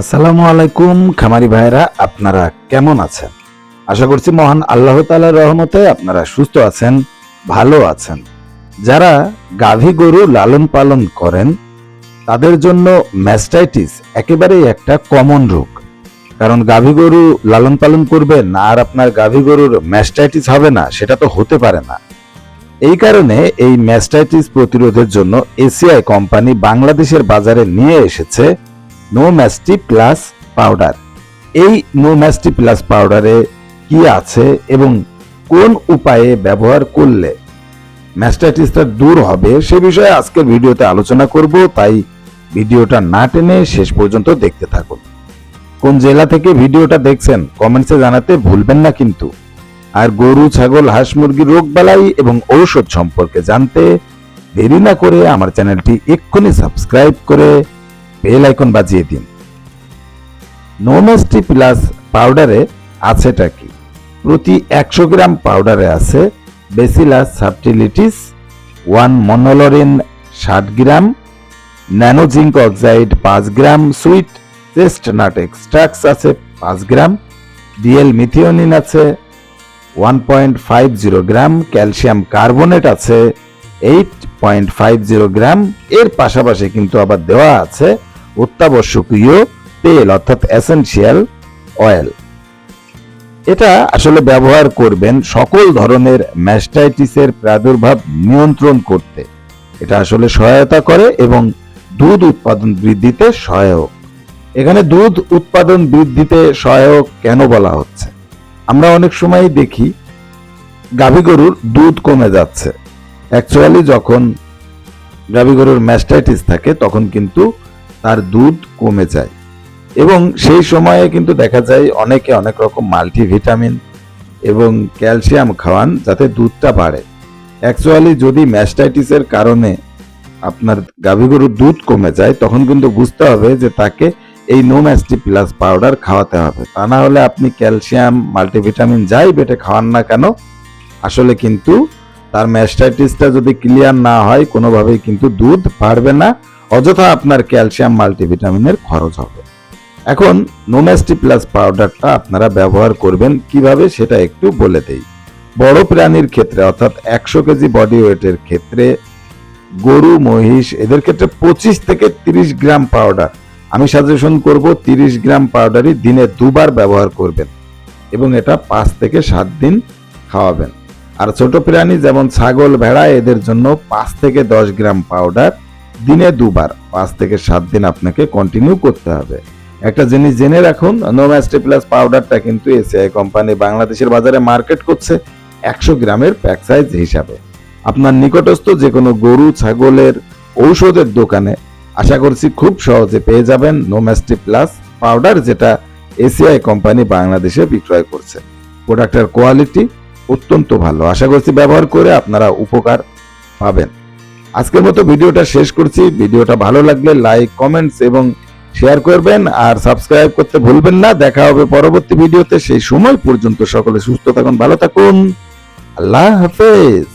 আসসালামু আলাইকুম, খামারি ভাইরা আপনারা কেমন আছেন? আশা করছি মহান আল্লাহ তাআলার রহমতে আপনারা সুস্থ আছেন, ভালো আছেন। যারা গাভী গরু লালন পালন করেন, তাদের জন্য ম্যাস্টাইটিস একেবারেই একটা কমন রোগ। কারণ গাভী গরু লালন পালন করবেন আর আপনার গাভী গরুর ম্যাস্টাইটিস হবে না, সেটা তো হতে পারে না। এই কারণে এই ম্যাস্টাইটিস প্রতিরোধের জন্য এসিআই কোম্পানি বাংলাদেশের বাজারে নিয়ে এসেছে নো ম্যাস্টি প্লাস পাউডার এই নো ম্যাস্টি প্লাস পাউডারে কি আছে এবং কোন উপায়ে ব্যবহার করলে ম্যাস্টাইটিসটা দূর হবে সে বিষয়ে আজকের ভিডিওতে আলোচনা করব, তাই ভিডিওটা না টেনে শেষ পর্যন্ত দেখতে থাকুন। কোন জেলা থেকে ভিডিওটা দেখছেন, কমেন্টসে জানাতে ভুলবেন না কিন্তু। আর গরু, ছাগল, হাঁস মুরগির রোগ বালাই এবং ঔষধ সম্পর্কে জানতে দেরি না করে আমার চ্যানেলটি এক্ষুনি সাবস্ক্রাইব করে বেল আইকন বাজিয়ে দিন। নোমেস্টি প্লাস পাউডারে আছেটা কি? প্রতি একশো গ্রাম পাউডারে আছে বেসিলাস সাবটিলিটিস ওয়ান মনোলরিন ষাট গ্রাম ন্যানোজিঙ্ক অক্সাইড পাঁচ গ্রাম সুইট চেস্টনাট এক্সট্রাক্স আছে পাঁচ গ্রাম ডিএল মিথিওনিন আছে one point five zero gram calcium carbonate আছে eight point five zero gram, এর পাশাপাশি কিন্তু আবার দেওয়া আছে অত্যাবশ্যকীয় তেল, অর্থাৎ এসেনশিয়াল অয়েল এটা আসলে ব্যবহার করবেন সকল ধরনের ম্যাস্টাইটিসের প্রাদুর্ভাব নিয়ন্ত্রণ করতে। এটা আসলে সহায়তা করে এবং দুধ উৎপাদন বৃদ্ধিতে সহায়ক। এখানে দুধ উৎপাদন বৃদ্ধিতে সহায়ক কেন বলা হচ্ছে? আমরা অনেক সময় দেখি গাভী গরুর দুধ কমে যাচ্ছে। অ্যাকচুয়ালি যখন গাভী গরুর ম্যাস্টাইটিস থাকে তখন কিন্তু তার দুধ কমে যায়। এবং সেই সময়ে কিন্তু দেখা যায় অনেকে অনেক রকম মাল্টিভিটামিন এবং ক্যালসিয়াম খাওয়ান যাতে দুধটা বাড়ে। অ্যাকচুয়ালি যদি ম্যাস্টাইটিসের কারণে আপনার গাভী গরুর দুধ কমে যায়, তখন কিন্তু বুঝতে হবে যে তাকে এই নো ম্যাস্টি প্লাস পাউডার খাওয়াতে হবে। তা না হলে আপনি ক্যালসিয়াম মাল্টিভিটামিন যাই বেটে খাওয়ান না কেন, আসলে কিন্তু তার ম্যাস্টাইটিসটা যদি ক্লিয়ার না হয়, কোনোভাবেই কিন্তু দুধ বাড়বে না। অযথা আপনার ক্যালসিয়াম মাল্টিভিটামিনের খরচ হবে। এখন নোম্যাস্টি প্লাস পাউডারটা আপনারা ব্যবহার করবেন কীভাবে সেটা একটু বলে দেই। বড় প্রাণীর ক্ষেত্রে অর্থাৎ একশো কেজি বডি ওয়েটের ক্ষেত্রে গরু, মহিষ, এদের ক্ষেত্রে পঁচিশ থেকে তিরিশ গ্রাম পাউডার। আমি সাজেশন করব, তিরিশ গ্রাম পাউডারই দিনে দুবার ব্যবহার করবেন এবং এটা পাঁচ থেকে সাত দিন খাওয়াবেন। আর ছোট প্রাণী যেমন ছাগল, ভেড়া, এদের জন্য পাঁচ থেকে দশ গ্রাম পাউডার দিনে দুবার, পাঁচ থেকে সাত দিন আপনাকে কন্টিনিউ করতে হবে। একটা জিনিস জেনে রাখুন নোম্যাস্টে প্লাস পাউডারটা কিন্তু এসিআই কোম্পানি বাংলাদেশের বাজারে মার্কেট করছে একশো গ্রামের প্যাক সাইজ হিসাবে। আপনার নিকটস্থ যে কোনো গরু, ছাগলের ঔষধের দোকানে আশা করছি খুব সহজে পেয়ে যাবেন নোম্যাস্টি প্লাস পাউডার যেটা এসিআই কোম্পানি বাংলাদেশে বিক্রয় করছে। প্রোডাক্টের কোয়ালিটি অত্যন্ত ভালো। আশা করছি ব্যবহার করে আপনারা উপকার পাবেন। আজকের মতো ভিডিওটা শেষ করছি। ভিডিওটা ভালো লাগলে লাইক, কমেন্টস এবং শেয়ার করবেন আর সাবস্ক্রাইব করতে ভুলবেন না। দেখা হবে পরবর্তী ভিডিওতে। সেই সময় পর্যন্ত সকলে সুস্থ থাকুন, ভালো থাকুন। আল্লাহ হাফেজ।